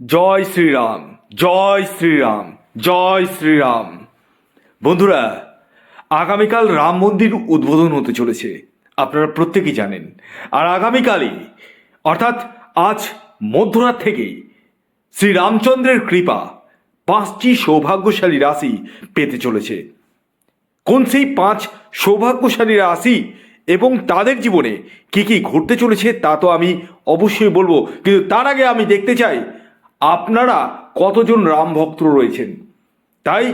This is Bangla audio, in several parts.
জয় শ্রীরাম জয় শ্রীরাম জয় শ্রীরাম। বন্ধুরা, আগামীকাল রাম মন্দির উদ্বোধন হতে চলেছে, আপনারা প্রত্যেকেই জানেন। আর আগামীকালই, অর্থাৎ আজ মধ্যরাত থেকেই, শ্রীরামচন্দ্রের কৃপা পাঁচটি সৌভাগ্যশালী রাশি পেতে চলেছে। কোন সেই পাঁচ সৌভাগ্যশালী রাশি এবং তাদের জীবনে কি কি ঘটতে চলেছে তা তো আমি অবশ্যই বলব। কিন্তু তার আগে আমি দেখতে চাই আপনারা কতজন রাম ভক্ত রয়েছেন? তাই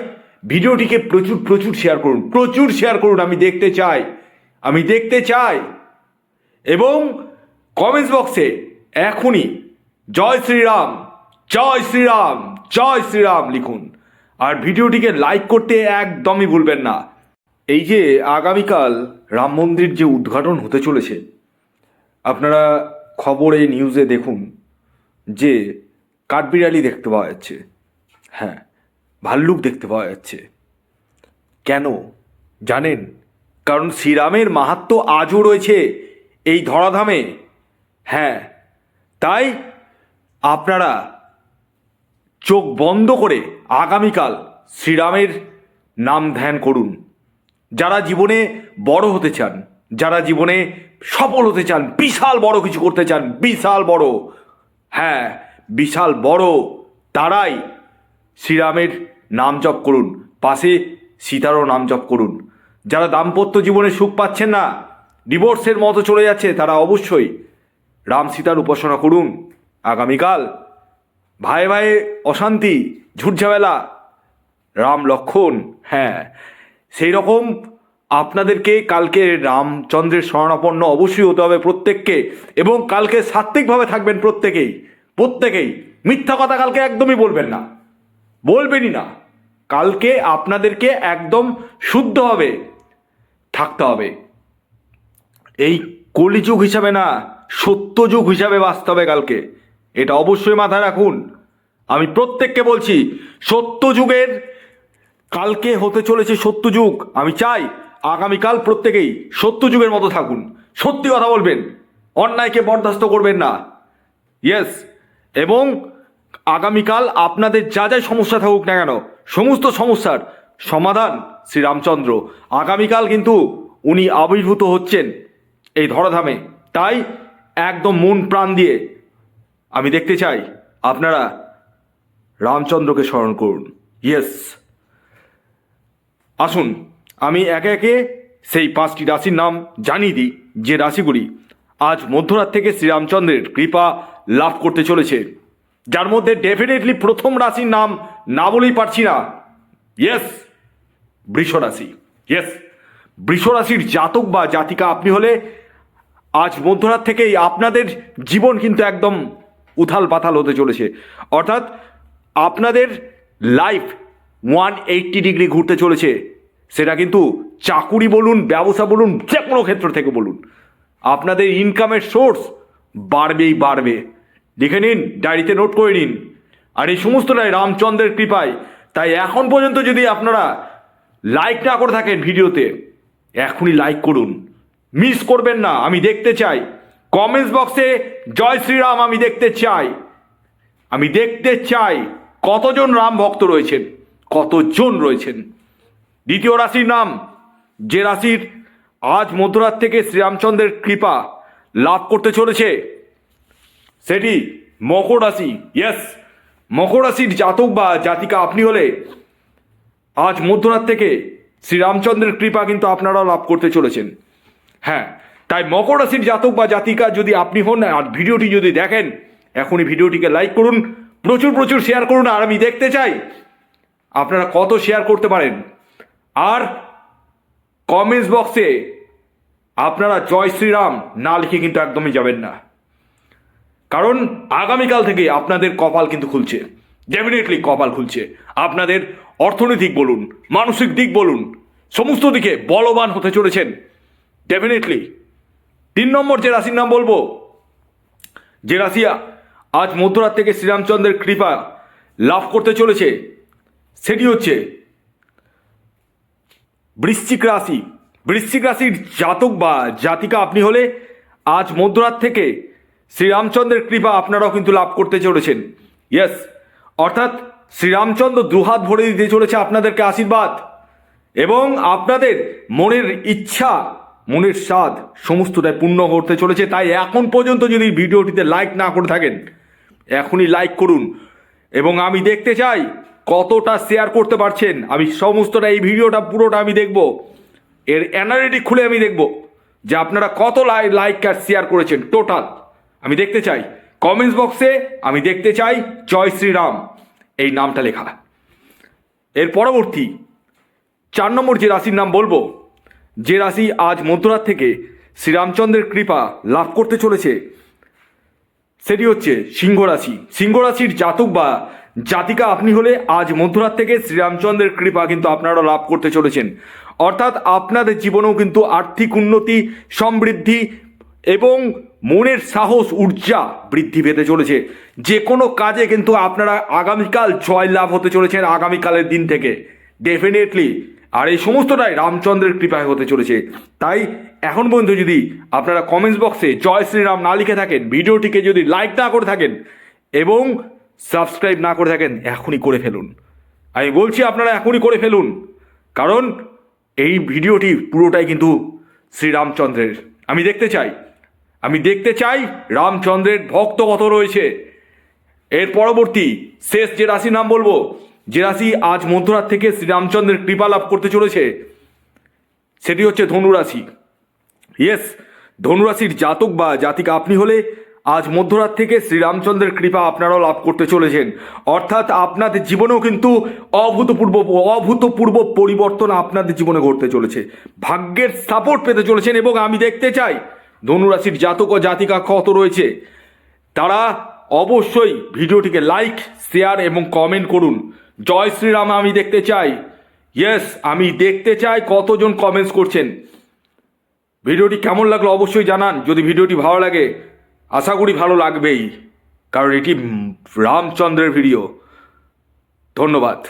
ভিডিওটিকে প্রচুর প্রচুর শেয়ার করুন, প্রচুর শেয়ার করুন, আমি দেখতে চাই, আমি দেখতে চাই। এবং কমেন্টস বক্সে এখনই জয় শ্রীরাম জয় শ্রীরাম জয় শ্রীরাম লিখুন। আর ভিডিওটিকে লাইক করতে একদমই ভুলবেন না। এই যে আগামীকাল রাম মন্দির যে উদ্ঘাটন হতে চলেছে, আপনারা খবরে নিউজে দেখুন যে কাঠবিড়ালি দেখতে পাওয়া যাচ্ছে। হ্যাঁ ভাল্লুক দেখতে পাওয়া যাচ্ছে। কেন? জানেন? কারণ শ্রীরামের মাহাত্ম আজও রয়েছে এই ধরাধামে। হ্যাঁ তাই আপনারা চোখ বন্ধ করে আগামীকাল শ্রীরামের নাম ধ্যান করুন। যারা জীবনে বড় হতে চান, যারা জীবনে সফল হতে চান, বিশাল বড় কিছু করতে চান, বিশাল বড়। হ্যাঁ বিশাল বড় তারাই শ্রীরামের নাম জপ করুন। পাশে সীতারও নাম জপ করুন। যারা দাম্পত্য জীবনে সুখ পাচ্ছেন না ডিভোর্সের মতো চলে যাচ্ছে, তারা অবশ্যই রাম সীতার উপাসনা করুন। আগামীকাল ভাই ভাই অশান্তি, ঝুটঝামেলা, রাম লক্ষণ হ্যাঁ সেই রকম আপনাদেরকে কালকে রামচন্দ্রের শরণাপন্ন অবশ্যই হতে হবে প্রত্যেককে এবং কালকে সাত্ত্বিকভাবে থাকবেন প্রত্যেকেই। প্রত্যেকেই মিথ্যা কথা কালকে একদমই বলবেন না। বলবেনই না। কালকে আপনাদেরকে একদম শুদ্ধভাবে থাকতে হবে। এই কলিযুগ হিসাবে না সত্যযুগ হিসাবে বাঁচতে হবে কালকে। এটা অবশ্যই মাথায় রাখুন। আমি প্রত্যেককে বলছি সত্যযুগের কালকে হতে চলেছে সত্যযুগ আমি চাই আগামীকাল প্রত্যেকেই সত্যযুগের মতো থাকুন। সত্যি কথা বলবেন। অন্যায়কে বরদাস্ত করবেন না। ইয়েস এবং আগামীকাল আপনাদের যা যা সমস্যা থাকুক না কেন, সমস্ত সমস্যার সমাধান শ্রীরামচন্দ্র আগামীকাল কিন্তু উনি আবির্ভূত হচ্ছেন এই ধরাধামে। তাই একদম মন প্রাণ দিয়ে আমি দেখতে চাই আপনারা রামচন্দ্রকে স্মরণ করুন। ইয়েস আসুন, আমি একে একে সেই পাঁচটি রাশির নাম জানিয়ে দিই। যে রাশিগুলি আজ মধ্যরাত থেকে শ্রীরামচন্দ্রের কৃপা লাভ করতে চলেছে। যার মধ্যে ডেফিনেটলি প্রথম রাশির নাম না বলেই পারছি না। ইয়েস বৃষ রাশি। ইয়েস বৃষ রাশির জাতক বা জাতিকা আপনি হলে আজ মধ্যরাত থেকেই আপনাদের জীবন কিন্তু একদম উথাল পাথাল হতে চলেছে। অর্থাৎ আপনাদের লাইফ ওয়ান এইট্টি ডিগ্রি ঘুরতে চলেছে। সেটা কিন্তু চাকুরি বলুন, ব্যবসা বলুন যে কোনো ক্ষেত্র থেকে বলুন। আপনাদের ইনকামের সোর্স বাড়বেই বাড়বে। লিখে নিন, ডায়েরিতে নোট করে নিন। আর এই সমস্তটাই রামচন্দ্রের কৃপায়। তাই এখন পর্যন্ত যদি আপনারা লাইক না করে থাকেন ভিডিওতে, এখনই লাইক করুন। মিস করবেন না, আমি দেখতে চাই। কমেন্টস বক্সে, জয় শ্রীরাম, আমি দেখতে চাই। আমি দেখতে চাই কতজন রাম ভক্ত রয়েছেন, কতজন রয়েছেন। দ্বিতীয় রাশির নাম, যে রাশির আজ মধ্যরাত থেকে শ্রীরামচন্দ্রের কৃপা লাভ করতে চলেছে সেটি মকর রাশি ইয়েস মকর রাশির জাতক বা জাতিকা আপনি হলে আজ মধ্যরাত থেকে শ্রীরামচন্দ্রের কৃপা কিন্তু আপনারা লাভ করতে চলেছেন। হ্যাঁ তাই মকর রাশির জাতক বা জাতিকা যদি আপনি হন, আর ভিডিওটি যদি দেখেন, এখনই ভিডিওটিকে লাইক করুন, প্রচুর প্রচুর শেয়ার করুন, আর আমি দেখতে চাই আপনারা কত শেয়ার করতে পারেন। আর কমেন্টস বক্সে আপনারা জয় শ্রীরাম, না লিখে কিন্তু একদমই যাবেন না। কারণ আগামীকাল থেকে আপনাদের কপাল কিন্তু খুলছে। ডেফিনেটলি কপাল খুলছে। আপনাদের অর্থনৈতিক বলুন, মানসিক দিক বলুন, সমস্ত দিকে বলবান হতে চলেছেন। ডেফিনেটলি তিন নম্বর যে রাশির নাম বলব, যে রাশিয়া আজ মধ্যরাত থেকে শ্রীরামচন্দ্রের কৃপা লাভ করতে চলেছে, সেটি হচ্ছে বৃশ্চিক রাশি। বৃশ্চিক রাশির জাতক বা জাতিকা আপনি হলে আজ মধ্যরাত থেকে শ্রীরামচন্দ্রের কৃপা আপনারাও কিন্তু লাভ করতে চলেছেন। ইয়েস অর্থাৎ শ্রীরামচন্দ্র দুহাত ভরে দিতে চলেছে আপনাদেরকে আশীর্বাদ। এবং আপনাদের মনের ইচ্ছা, মনের স্বাদ সমস্তটাই পূর্ণ করতে চলেছে। তাই এখন পর্যন্ত যদি ভিডিওটিতে লাইক না করে থাকেন, এখনই লাইক করুন। এবং আমি দেখতে চাই কতটা শেয়ার করতে পারছেন। আমি সমস্তটা এই ভিডিওটা পুরোটা আমি দেখব। এর অ্যানালিটিক খুলে আমি দেখব যে আপনারা কত লাই লাইক আর শেয়ার করেছেন টোটাল আমি দেখতে চাই। কমেন্টস বক্সে আমি দেখতে চাই জয় শ্রীরাম। এই নামটা লেখা। এর পরবর্তী, চার নম্বর যে রাশির নাম বলব, যে রাশি আজ মধ্যরাত থেকে শ্রীরামচন্দ্রের কৃপা লাভ করতে চলেছে, সেটি হচ্ছে সিংহ রাশি। সিংহ রাশির জাতক বা জাতিকা আপনি হলে আজ মধ্যরাত থেকে শ্রীরামচন্দ্রের কৃপা কিন্তু আপনারা লাভ করতে চলেছেন। অর্থাৎ আপনাদের জীবনেও কিন্তু আর্থিক উন্নতি, সমৃদ্ধি এবং মনের সাহস, ঊর্জা বৃদ্ধি পেতে চলেছে। যে কোনো কাজে কিন্তু আপনারা আগামীকাল জয় লাভ হতে চলেছেন আগামীকালের দিন থেকে। ডেফিনেটলি আর এই সমস্তটাই রামচন্দ্রের কৃপায় হতে চলেছে। তাই এখন পর্যন্ত যদি আপনারা কমেন্টস বক্সে জয় শ্রীরাম না লিখে থাকেন, ভিডিওটিকে যদি লাইক না করে থাকেন এবং সাবস্ক্রাইব না করে থাকেন, এখনই করে ফেলুন। আমি বলছি আপনারা এখনই করে ফেলুন। কারণ এই ভিডিওটি পুরোটাই কিন্তু শ্রীরামচন্দ্রের। আমি দেখতে চাই। আমি দেখতে চাই রামচন্দ্রের ভক্ত কত রয়েছে। এর পরবর্তী শেষ যে রাশির নাম বলব, যে রাশি আজ মধ্যরাত থেকে শ্রীরামচন্দ্রের কৃপা লাভ করতে চলেছে, সেটি হচ্ছে ধনুরাশি। ইয়েস ধনুরাশির জাতক বা জাতিকা আপনি হলে আজ মধ্যরাত থেকে শ্রীরামচন্দ্রের কৃপা আপনারাও লাভ করতে চলেছেন। অর্থাৎ আপনাদের জীবনেও কিন্তু অভূতপূর্ব অভূতপূর্ব পরিবর্তন আপনাদের জীবনে ঘটতে চলেছে। ভাগ্যের সাপোর্ট পেতে চলেছেন এবং আমি দেখতে চাই ধনুরাশির জাতক ও জাতিকা কত রয়েছে। তারা অবশ্যই ভিডিওটিকে লাইক, শেয়ার এবং কমেন্ট করুন। জয় শ্রীরাম, আমি দেখতে চাই। ইয়েস, আমি দেখতে চাই কতজন কমেন্টস করছেন। ভিডিওটি কেমন লাগল অবশ্যই জানান। যদি ভিডিওটি ভালো লাগে, আশা করি ভালো লাগবেই। কারণ এটি রামচন্দ্রের ভিডিও। ধন্যবাদ।